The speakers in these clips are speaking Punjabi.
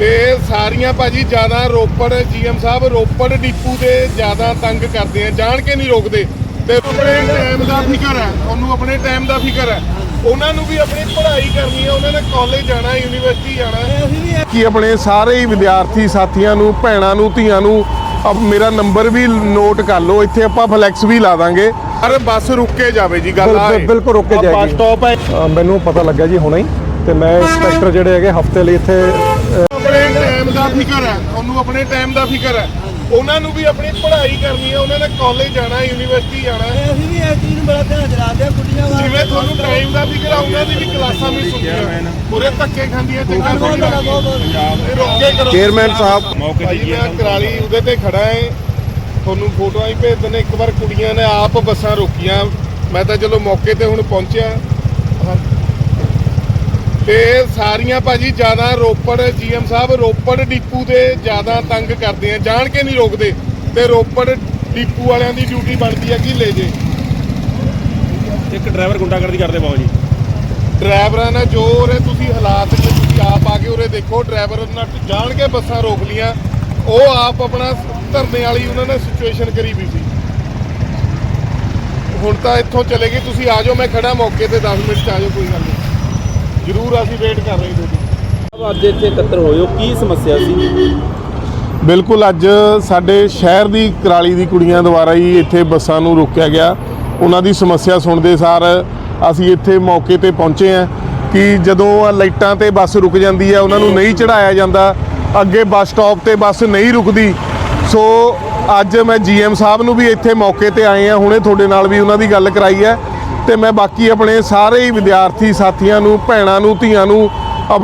ਤੇ ਸਾਰੀਆਂ ਭਾਜੀ ਜ਼ਿਆਦਾ ਰੋਪੜ ਜੀਐਮ ਸਾਹਿਬ ਰੋਪੜ ਡਿਪੂ ਦੇ ਜ਼ਿਆਦਾ ਤੰਗ ਕਰਦੇ ਆ ਜਾਣ ਕੇ ਨਹੀਂ ਰੋਕਦੇ। ਤੇ ਆਪਣੇ ਟਾਈਮ ਦਾ ਫਿਕਰ ਹੈ ਉਹਨੂੰ ਆਪਣੇ ਟਾਈਮ ਦਾ ਫਿਕਰ ਹੈ। ਉਹਨਾਂ ਨੂੰ ਵੀ ਆਪਣੀ ਪੜ੍ਹਾਈ ਕਰਨੀ ਹੈ ਉਹਨਾਂ ਨੇ ਕਾਲਜ ਜਾਣਾ ਯੂਨੀਵਰਸਿਟੀ ਜਾਣਾ। ਕਿ ਆਪਣੇ ਸਾਰੇ ਹੀ ਵਿਦਿਆਰਥੀ ਸਾਥੀਆਂ ਨੂੰ ਭੈਣਾਂ ਨੂੰ ਧੀਆਂ ਨੂੰ ਅਬ ਮੇਰਾ ਨੰਬਰ ਵੀ ਨੋਟ ਕਰ ਲਓ ਇੱਥੇ ਆਪਾਂ ਫਲੈਕਸ ਵੀ ਲਾ ਦਾਂਗੇ। ਅਰੇ ਬੱਸ ਰੁਕ ਕੇ ਜਾਵੇ ਜੀ ਗੱਲ ਆ ਬਿਲ- ਬਿਲਕੁਲ ਰੁਕ ਕੇ ਬੱਸ ਜਾਏਗੀ। ਸਟਾਪ ਹੈ। ਮੈਨੂੰ ਪਤਾ ਲੱਗਿਆ ਜੀ ਹੁਣੇ ਹੀ ਤੇ ਮੈਂ ਇੰਸਪੈਕਟਰ ਜਿਹੜੇ ਹੈਗੇ ਹਫ਼ਤੇ ਲਈ ਇੱਥੇ ਟਾਈਮ ਦਾ ਫਿਕਰ ਹੈ ਉਹਨੂੰ ਆਪਣੇ ਟਾਈਮ ਦਾ ਫਿਕਰ ਹੈ। ਉਹਨਾਂ ਨੂੰ ਵੀ ਆਪਣੀ ਪੜ੍ਹਾਈ ਕਰਨੀ ਹੈ ਉਹਨਾਂ ਨੇ ਕਾਲਜ ਜਾਣਾ ਯੂਨੀਵਰਸਿਟੀ ਜਾਣਾ ਅਸੀਂ ਵੀ ਇਸ ਚੀਜ਼ ਨੂੰ ਬੜਾ ਧਿਆਨ ਚ ਰੱਖਦੇ ਹਾਂ ਕੁੜੀਆਂ ਵਾਸਤੇ ਜਿਵੇਂ ਤੁਹਾਨੂੰ ਟਾਈਮ ਦਾ ਫਿਕਰ ਆ ਉਹਨਾਂ ਦੀ ਵੀ ਕਲਾਸਾਂ ਵੀ ਸੁਣੀਆਂ। ਪੂਰੇ ਧੱਕੇ ਖਾਂਦੀਆਂ ਚੰਗਾ ਇਹ ਰੋਕੇ ਕਰੋ। ਚੇਅਰਮੈਨ ਸਾਹਿਬ। ਮੌਕੇ ਦੀ ਮੈਂ ਕਰਾਲੀ ਉਹਦੇ ਤੇ ਖੜਾ ਹੈ ਤੁਹਾਨੂੰ ਫੋਟੋਆਂ ਹੀ ਭੇਜ ਦਿੰਦੇ ਇੱਕ ਵਾਰ ਕੁੜੀਆਂ ਨੇ ਆਪ ਬੱਸਾਂ ਰੋਕੀਆਂ। ਮੈਂ ਤਾਂ ਚਲੋ ਮੌਕੇ ਤੇ ਹੁਣ ਪਹੁੰਚਿਆ। ਤੇ ਸਾਰੀਆਂ ਭਾਜੀ ਜ਼ਿਆਦਾ ਰੋਪੜ ਜੀਐਮ ਸਾਹਿਬ ਰੋਪੜ ਡਿਪੂ ਦੇ ਜ਼ਿਆਦਾ ਤੰਗ ਕਰਦੇ ਆ। ਜਾਣ ਕੇ ਨਹੀਂ ਰੋਕਦੇ ਤੇ ਰੋਪੜ ਡਿਪੂ ਵਾਲਿਆਂ ਦੀ ਡਿਊਟੀ ਬਣਦੀ ਹੈ ਕਿ ਲੈ ਜੇ। ਇੱਕ ਡਰਾਈਵਰ ਗੁੰਡਾਗਰਦੀ ਕਰਦੇ ਬਾਬੂ ਜੀ। ਡਰਾਈਵਰਾਂ ਨੇ ਜੋ ਉਰੇ ਤੁਸੀਂ ਹਾਲਾਤ ਜੇ ਤੁਸੀਂ ਆਪ ਆ ਕੇ ਉਰੇ ਦੇਖੋ ਡਰਾਈਵਰ ਨਾਲ ਜਾਣ ਕੇ ਬੱਸਾਂ ਰੋਕ ਲੀਆਂ ਉਹ ਆਪ ਆਪਣਾ ਧਰਨੇ ਵਾਲੀ ਉਹਨਾਂ ਨੇ ਸਿਚੁਏਸ਼ਨ ਕਰੀ ਵੀ ਸੀ। ਹੁਣ ਤਾਂ ਇੱਥੋਂ ਚਲੇ ਗਏ ਤੁਸੀਂ ਆ ਜਾਓ ਮੈਂ ਖੜਾ ਮੌਕੇ ਤੇ 10 ਮਿੰਟ 'ਚ ਆ ਜਾਓ ਕੋਈ ਗੱਲ ਨਹੀਂ। ਜ਼ਰੂਰ ਅਸੀਂ ਵੇਟ ਕਰ ਰਹੇ ਤੁਹਾਡੀ ਅੱਜ ਇੱਥੇ ਇਕੱਤਰ ਹੋਏ ਹੋ ਕੀ ਸਮੱਸਿਆ ਸੀ? ਬਿਲਕੁਲ ਅੱਜ ਸਾਡੇ ਸ਼ਹਿਰ ਦੀ ਕਰਾਲੀ ਦੀ ਕੁੜੀਆਂ ਦੁਆਰਾ ਹੀ ਇੱਥੇ ਬੱਸਾਂ ਨੂੰ ਰੋਕਿਆ ਗਿਆ। ਉਹਨਾਂ ਦੀ ਸਮੱਸਿਆ ਸੁਣਦੇ ਸਾਰ ਅਸੀਂ ਇੱਥੇ ਮੌਕੇ ਤੇ ਪਹੁੰਚੇ ਹਾਂ ਕਿ ਜਦੋਂ ਆਹ ਲਾਈਟਾਂ ਤੇ ਬੱਸ ਰੁਕ ਜਾਂਦੀ ਹੈ ਉਹਨਾਂ ਨੂੰ ਨਹੀਂ ਚੜਾਇਆ ਜਾਂਦਾ ਅੱਗੇ ਬੱਸ ਸਟਾਪ ਤੇ ਬੱਸ ਨਹੀਂ ਰੁਕਦੀ। ਸੋ ਅੱਜ ਮੈਂ ਜੀਐਮ ਸਾਹਿਬ ਨੂੰ ਵੀ ਇੱਥੇ ਮੌਕੇ ਤੇ ਆਏ ਆ ਹੁਣੇ ਤੁਹਾਡੇ ਨਾਲ ਵੀ ਉਹਨਾਂ ਦੀ ਗੱਲ ਕਰਾਈ ਹੈ। ਤੇ ਮੈਂ ਬਾਕੀ ਆਪਣੇ ਸਾਰੇ ਹੀ ਵਿਦਿਆਰਥੀ ਸਾਥੀਆਂ ਨੂੰ, ਭੈਣਾਂ ਨੂੰ, ਧੀਆਂ ਨੂੰ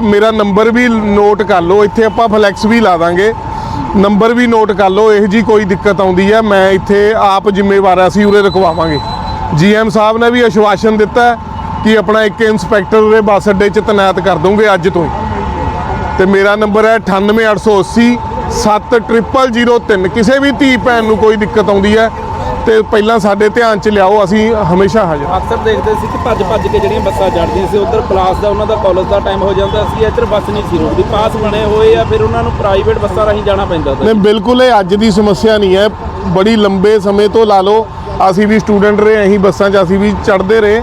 ਮੇਰਾ ਨੰਬਰ ਵੀ ਨੋਟ ਕਰ ਲਓ, ਇੱਥੇ ਆਪਾਂ ਫਲੈਕਸ ਵੀ ਲਾ ਦਾਂਗੇ। ਨੰਬਰ ਵੀ ਨੋਟ ਕਰ ਲਓ, ਇਹੋ ਜੀ ਕੋਈ ਦਿੱਕਤ ਆਉਂਦੀ ਹੈ, ਮੈਂ ਇੱਥੇ ਆਪ ਜ਼ਿੰਮੇਵਾਰ ਅਸੀਂ ਉਰੇ ਰਖਵਾਵਾਂਗੇ ਜੀਐਮ ਸਾਹਿਬ ਨੇ ਵੀ ਆਸ਼ਵਾਸਨ ਦਿੱਤਾ ਕਿ ਆਪਣਾ ਇੱਕ ਇੰਸਪੈਕਟਰ ਉਰੇ ਬੱਸ ਅੱਡੇ 'ਚ ਤੈਨਾਤ ਕਰ ਦੂੰਗੇ ਅੱਜ ਤੋਂ ਹੀ। ਤੇ ਮੇਰਾ ਨੰਬਰ ਹੈ 98880 7003 ਕਿਸੇ ਵੀ ਧੀ ਭੈਣ ਨੂੰ ਕੋਈ ਦਿੱਕਤ ਆਉਂਦੀ ਹੈ ਤੇ ਪਹਿਲਾਂ ਸਾਡੇ ਧਿਆਨ 'ਚ ਲਿਆਓ ਅਸੀਂ ਹਮੇਸ਼ਾ ਹਾਜ਼ਰ ਅਕਸਰ ਦੇਖਦੇ ਸੀ ਕਿ ਭੱਜ ਭੱਜ ਕੇ ਜਿਹੜੀਆਂ ਬੱਸਾਂ ਚੜ੍ਹਦੀਆਂ ਸੀ ਉਧਰ ਕਲਾਸ ਦਾ ਉਹਨਾਂ ਦਾ ਕਾਲਜ ਦਾ ਟਾਈਮ ਹੋ ਜਾਂਦਾ ਸੀ ਇੱਧਰ ਬੱਸ ਨਹੀਂ ਸੀ ਰੁਕਦੀ। ਪਾਸ ਬਣੇ ਹੋਏ ਆ ਫਿਰ ਉਹਨਾਂ ਨੂੰ ਪ੍ਰਾਈਵੇਟ ਬੱਸਾਂ ਰਾਹੀਂ ਜਾਣਾ ਪੈਂਦਾ ਸੀ। ਨਹੀਂ ਬਿਲਕੁਲ ਇਹ ਅੱਜ ਦੀ ਸਮੱਸਿਆ ਨਹੀਂ ਹੈ। ਬੜੀ ਲੰਬੇ ਸਮੇਂ ਤੋਂ ਲਾ ਲਓ ਅਸੀਂ ਵੀ ਸਟੂਡੈਂਟ ਰਹੇ ਅਸੀਂ ਬੱਸਾਂ 'ਚ ਅਸੀਂ ਵੀ ਚੜ੍ਹਦੇ ਰਹੇ।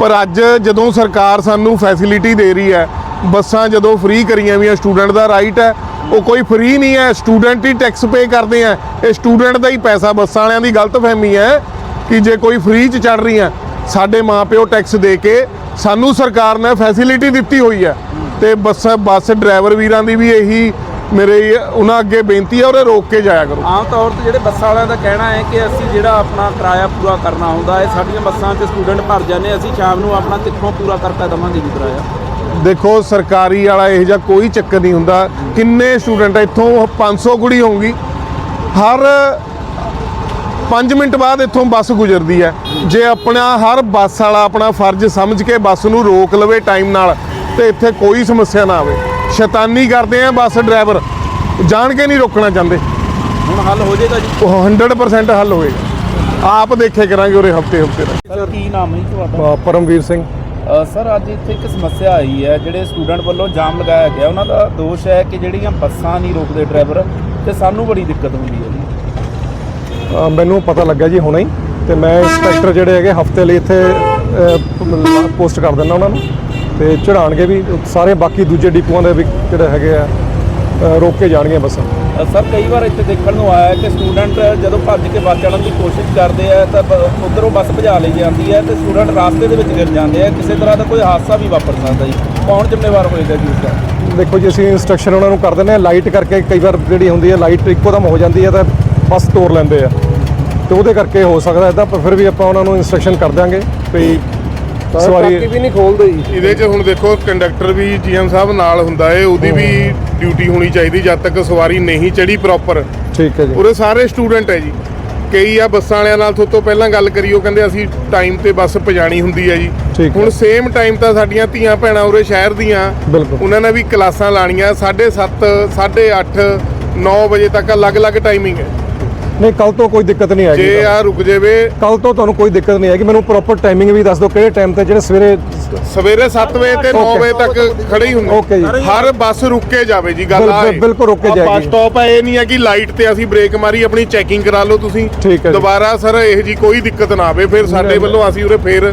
ਪਰ ਅੱਜ ਜਦੋਂ ਸਰਕਾਰ ਸਾਨੂੰ ਫੈਸਿਲਿਟੀ ਦੇ ਰਹੀ ਹੈ ਬੱਸਾਂ ਜਦੋਂ ਫ੍ਰੀ ਕਰੀਆਂ ਵੀਆਂ ਸਟੂਡੈਂਟ ਦਾ ਰਾਈਟ ਹੈ ਉਹ ਕੋਈ ਫ੍ਰੀ ਨਹੀਂ ਹੈ ਸਟੂਡੈਂਟ ਹੀ ਟੈਕਸ ਪੇ ਕਰਦੇ ਆ। ਇਹ ਸਟੂਡੈਂਟ ਦਾ ਹੀ ਪੈਸਾ, ਬੱਸਾਂ ਵਾਲਿਆਂ ਦੀ ਗਲਤਫਹਿਮੀ ਹੈ ਕਿ ਜੇ ਕੋਈ ਫ੍ਰੀ 'ਚ ਚੜ ਰਹੀਆਂ ਸਾਡੇ ਮਾਪਿਓ ਟੈਕਸ ਦੇ ਕੇ ਸਾਨੂੰ ਸਰਕਾਰ ਨੇ ਫੈਸਿਲਿਟੀ ਦਿੱਤੀ ਹੋਈ ਹੈ। ਤੇ ਬੱਸ ਬੱਸ ਡਰਾਈਵਰ ਵੀਰਾਂ ਦੀ ਵੀ ਇਹੀ ਮੇਰੇ, ਉਹਨਾਂ ਅੱਗੇ ਬੇਨਤੀ ਹੈ ਉਹਰੇ ਰੋਕ ਕੇ ਜਾਇਆ ਕਰੋ। ਆਮ ਤੌਰ ਤੇ ਜਿਹੜੇ ਬੱਸਾਂ ਵਾਲਿਆਂ ਦਾ ਕਹਿਣਾ ਹੈ ਕਿ ਅਸੀਂ ਜਿਹੜਾ ਆਪਣਾ ਕਿਰਾਇਆ ਪੂਰਾ ਕਰਨਾ ਹੁੰਦਾ ਹੈ, ਸਾਡੀਆਂ ਬੱਸਾਂ 'ਚ ਸਟੂਡੈਂਟ ਭਰ ਜਾਂਦੇ ਅਸੀਂ ਸ਼ਾਮ ਨੂੰ ਆਪਣਾ ਕਿੱਥੋਂ ਪੂਰਾ ਕਰਕੇ ਦੇਵਾਂਗੇ ਜੀ ਕਿਰਾਇਆ। ਦੇਖੋ ਸਰਕਾਰੀ ਵਾਲਾ ਇਹੋ ਜਿਹਾ ਕੋਈ ਚੱਕਰ ਨਹੀਂ ਹੁੰਦਾ। ਕਿੰਨੇ ਸਟੂਡੈਂਟ ਇੱਥੋਂ 500 ਕੁੜੀ ਹੋਊਗੀ। ਹਰ 5 ਮਿੰਟ ਬਾਅਦ ਇੱਥੋਂ ਬੱਸ ਗੁਜ਼ਰਦੀ ਹੈ। ਜੇ ਆਪਣਾ ਹਰ ਬੱਸ ਵਾਲਾ ਆਪਣਾ ਫਰਜ਼ ਸਮਝ ਕੇ ਬੱਸ ਨੂੰ ਰੋਕ ਲਵੇ ਟਾਈਮ ਨਾਲ ਤੇ ਇੱਥੇ ਕੋਈ ਸਮੱਸਿਆ ਨਾ ਆਵੇ। ਸ਼ੈਤਾਨੀ ਕਰਦੇ ਆ ਬੱਸ ਡਰਾਈਵਰ। ਜਾਣ ਕੇ ਨਹੀਂ ਰੋਕਣਾ ਚਾਹੁੰਦੇ। ਹੁਣ ਹੱਲ ਹੋ ਜਾਏਗਾ ਜੀ? ਉਹ 100% ਹੱਲ ਹੋਏਗਾ ਆਪ ਦੇਖੇ ਕਰਾਂਗੇ ਉਰੇ ਹਫ਼ਤੇ ਹਫ਼ਤੇ ਦਾ ਸਰ ਕੀ ਨਾਮ ਹੈ ਤੁਹਾਡਾ? ਪਰਮਵੀਰ ਸਿੰਘ। ਸਰ, ਅੱਜ ਇੱਥੇ ਇੱਕ ਸਮੱਸਿਆ ਆਈ ਹੈ, ਜਿਹੜੇ ਸਟੂਡੈਂਟ ਵੱਲੋਂ ਜਾਮ ਲਗਾਇਆ ਗਿਆ, ਉਹਨਾਂ ਦਾ ਦੋਸ਼ ਹੈ ਕਿ ਜਿਹੜੀਆਂ ਬੱਸਾਂ ਨਹੀਂ ਰੋਕਦੇ ਡਰਾਈਵਰ ਤੇ ਸਾਨੂੰ ਬੜੀ ਦਿੱਕਤ ਹੁੰਦੀ ਹੈ ਜੀ। ਮੈਨੂੰ ਪਤਾ ਲੱਗਿਆ ਜੀ ਹੁਣੇ ਹੀ ਤੇ ਮੈਂ ਇੰਸਪੈਕਟਰ ਜਿਹੜੇ ਹੈਗੇ ਹਫ਼ਤੇ ਲਈ ਇੱਥੇ ਪੋਸਟ ਕਰ ਦਿੰਦਾ ਉਹਨਾਂ ਨੂੰ ਤੇ ਚੜਾਣਗੇ ਵੀ ਸਾਰੇ ਬਾਕੀ ਦੂਜੇ ਡਿਪੂਆਂ ਦੇ ਵੀ ਜਿਹੜੇ ਹੈਗੇ ਆ ਰੋਕ ਕੇ ਜਾਣਗੇ ਬੱਸਾਂ। ਸਰ, ਕਈ ਵਾਰ ਇੱਥੇ ਦੇਖਣ ਨੂੰ ਆਇਆ ਕਿ ਸਟੂਡੈਂਟ ਜਦੋਂ ਭੱਜ ਕੇ ਬੱਸ ਚੜ੍ਹਨ ਦੀ ਕੋਸ਼ਿਸ਼ ਕਰਦੇ ਆ, ਤਾਂ ਉਧਰੋਂ ਬੱਸ ਭਜਾ ਲਈ ਜਾਂਦੀ ਹੈ ਤੇ ਸਟੂਡੈਂਟ ਰਾਸਤੇ ਦੇ ਵਿੱਚ ਗਿਰ ਜਾਂਦੇ ਆ। ਕਿਸੇ ਤਰ੍ਹਾਂ ਦਾ ਕੋਈ ਹਾਦਸਾ ਵੀ ਵਾਪਰ ਸਕਦਾ ਜੀ। ਕੌਣ ਜ਼ਿੰਮੇਵਾਰ ਹੋਏਗਾ ਜੀ ਉਸਦਾ ਦੇਖੋ ਜੀ, ਅਸੀਂ ਇਨਸਟਰਕਸ਼ਨ ਉਹਨਾਂ ਨੂੰ ਕਰ ਦਿੰਦੇ ਆ ਲਾਈਟ ਕਰਕੇ ਕਈ ਵਾਰ ਜਿਹੜੀ ਹੁੰਦੀ ਹੈ ਲਾਈਟ ਇੱਕੋ ਦਮ ਹੋ ਜਾਂਦੀ ਹੈ ਤਾਂ ਬੱਸ ਤੋੜ ਲੈਂਦੇ ਆ। ਤੇ ਉਹਦੇ ਕਰਕੇ ਹੋ ਸਕਦਾ ਇਦਾਂ ਪਰ ਫਿਰ ਵੀ ਆਪਾਂ ਉਹਨਾਂ ਨੂੰ ਇਨਸਟਰਕਸ਼ਨ ਕਰ ਦਾਂਗੇ ਵੀ ਸਵਾਰੀ ਵੀ ਨਹੀਂ ਖੋਲਦੇ ਜੀ। ਇਹਦੇ 'ਚ ਹੁਣ ਦੇਖੋ ਕੰਡਕਟਰ ਵੀ ਜੀਐਮ ਸਾਹਿਬ ਨਾਲ ਹੁੰਦਾ ਏ ਉਹਦੀ ਵੀ ਡਿਊਟੀ ਹੋਣੀ ਚਾਹੀਦੀ ਜਦ ਤੱਕ ਸਵਾਰੀ ਨਹੀਂ ਚੜੀ ਪ੍ਰੋਪਰ ਠੀਕ ਹੈ ਜੀ। ਉਰੇ ਸਾਰੇ ਸਟੂਡੈਂਟ ਹੈ ਜੀ। ਕਈ ਆ ਬੱਸਾਂ ਵਾਲਿਆਂ ਨਾਲ ਤੋਂ ਤੋਂ ਪਹਿਲਾਂ ਗੱਲ ਕਰੀ ਉਹ ਕਹਿੰਦੇ ਅਸੀਂ ਟਾਈਮ ਤੇ ਬੱਸ ਪਜਾਣੀ ਹੁੰਦੀ ਹੈ ਜੀ। ਹੁਣ ਸੇਮ ਟਾਈਮ ਤਾਂ ਸਾਡੀਆਂ ਧੀਆਂ ਭੈਣਾਂ ਉਰੇ ਸ਼ਹਿਰ ਦੀਆਂ ਬਿਲਕੁਲ। ਉਹਨਾਂ ਨੇ ਵੀ ਕਲਾਸਾਂ ਲਾਣੀਆਂ 7:30 8:30 9 ਵਜੇ ਤੱਕ ਅਲੱਗ-ਅਲੱਗ ਟਾਈਮਿੰਗ ਹੈ। ਨਹੀਂ ਕੱਲ ਤੋਂ ਕੋਈ ਦਿੱਕਤ ਨਹੀਂ ਆਏਗੀ ਜੇ ਆ ਰੁਕ ਜਾਵੇ ਕੱਲ ਤੋਂ ਤੁਹਾਨੂੰ ਕੋਈ ਦਿੱਕਤ ਨਹੀਂ ਆਏਗੀ ਮੈਨੂੰ ਪ੍ਰੋਪਰ ਟਾਈਮਿੰਗ ਵੀ ਦੱਸ ਦਿਓ ਕਿਹੜੇ ਟਾਈਮ ਤੇ ਜਿਹੜੇ ਸਵੇਰੇ ਸਵੇਰੇ 7 ਵਜੇ ਤੇ 9 Okay. ਵਜੇ ਤੱਕ ਖੜੇ ਹੀ ਹੁੰਦੇ। ਹਰ ਬੱਸ ਰੁਕ ਕੇ ਜਾਵੇ ਜੀ ਗੱਲ ਆ ਬਿਲ- ਬਿਲਕੁਲ ਰੁਕ ਕੇ ਜਾਏਗੀ। ਬੱਸ ਸਟਾਪ ਹੈ ਇਹ ਨਹੀਂ ਹੈ ਕਿ ਲਾਈਟ ਤੇ ਅਸੀਂ ਬ੍ਰੇਕ ਮਾਰੀ ਆਪਣੀ ਚੈਕਿੰਗ ਕਰਾ ਲਓ ਤੁਸੀਂ। ਦੁਬਾਰਾ ਸਰ ਇਹ ਜੀ ਕੋਈ ਦਿੱਕਤ ਨਾ ਆਵੇ ਫਿਰ ਸਾਡੇ ਵੱਲੋਂ ਅਸੀਂ ਉਰੇ ਫੇਰ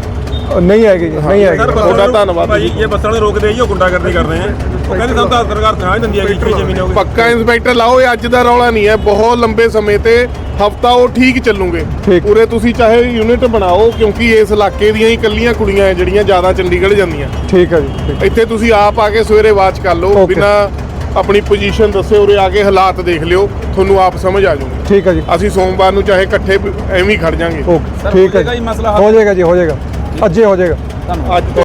ਨਹੀਂ ਆਏਗੀ ਜੀ ਨਹੀਂ ਆਏਗੀ ਤੁਹਾਡਾ ਧੰਨਵਾਦ ਭਾਈ ਜੀ। ਇਹ ਬੱਸਾਂ ਵਾਲੇ ਰੋਕਦੇ ਉਹ ਗੁੰਡਾਗਰਦੀ ਕਰ ਰਹੇ ਆ। ਉਹ ਕਹਿੰਦੇ ਸਾਨੂੰ ਤਾਂ ਸਰਕਾਰ ਹੀ ਦਿੰਦੀ ਹੈ ਕਿ 6 ਮਹੀਨੇ ਹੋ ਗਏ। ਪੱਕਾ ਇੰਸਪੈਕਟਰ ਲਾਓ ਇਹ ਅੱਜ ਦਾ ਰੌਲਾ ਨਹੀਂ ਹੈ। ਬਹੁਤ ਲੰਬੇ ਸਮੇਂ ਤੇ ਹਫਤਾ ਉਹ ਠੀਕ ਚੱਲੂਗੇ। ਉਰੇ ਤੁਸੀਂ ਚਾਹੇ ਯੂਨਿਟ ਬਣਾਓ ਕਿਉਂਕਿ ਇਸ ਇਲਾਕੇ ਦੀਆਂ ਹੀ ਇਕੱਲੀਆਂ ਕੁੜੀਆਂ ਹੈ ਜਿਹੜੀਆਂ ਜ਼ਿਆਦਾ ਚੰਡੀਗੜ੍ਹ ਜਾਂਦੀਆਂ। ਠੀਕ ਹੈ ਜੀ। ਇੱਥੇ ਤੁਸੀਂ ਆਪ ਆ ਕੇ ਸਵੇਰੇ ਵਾਚ ਕਰ ਲਓ. ਬਿਨਾ ਆਪਣੀ ਪੋਜੀਸ਼ਨ ਦੱਸੇ ਉਰੇ ਆ ਕੇ ਹਾਲਾਤ ਦੇਖ ਲਿਓ ਤੁਹਾਨੂੰ ਆਪ ਸਮਝ ਆ ਜਾਊਗਾ। ਠੀਕ ਹੈ ਜੀ। ਅਸੀਂ ਸੋਮਵਾਰ ਨੂੰ ਚਾਹੇ ਇਕੱਠੇ ਐਵੇਂ ਹੀ ਖੜ ਜਾਾਂਗੇ। ਠੀਕ ਹੋ ਹੈ ਜੀ। ਮਸਲਾ? ਹੋ ਜਾਏਗਾ ਜੀ ਹੋ ਜਾਏਗਾ। ਅੱਜੇ ਹੋ ਜਾਏਗਾ। ਅੱਜ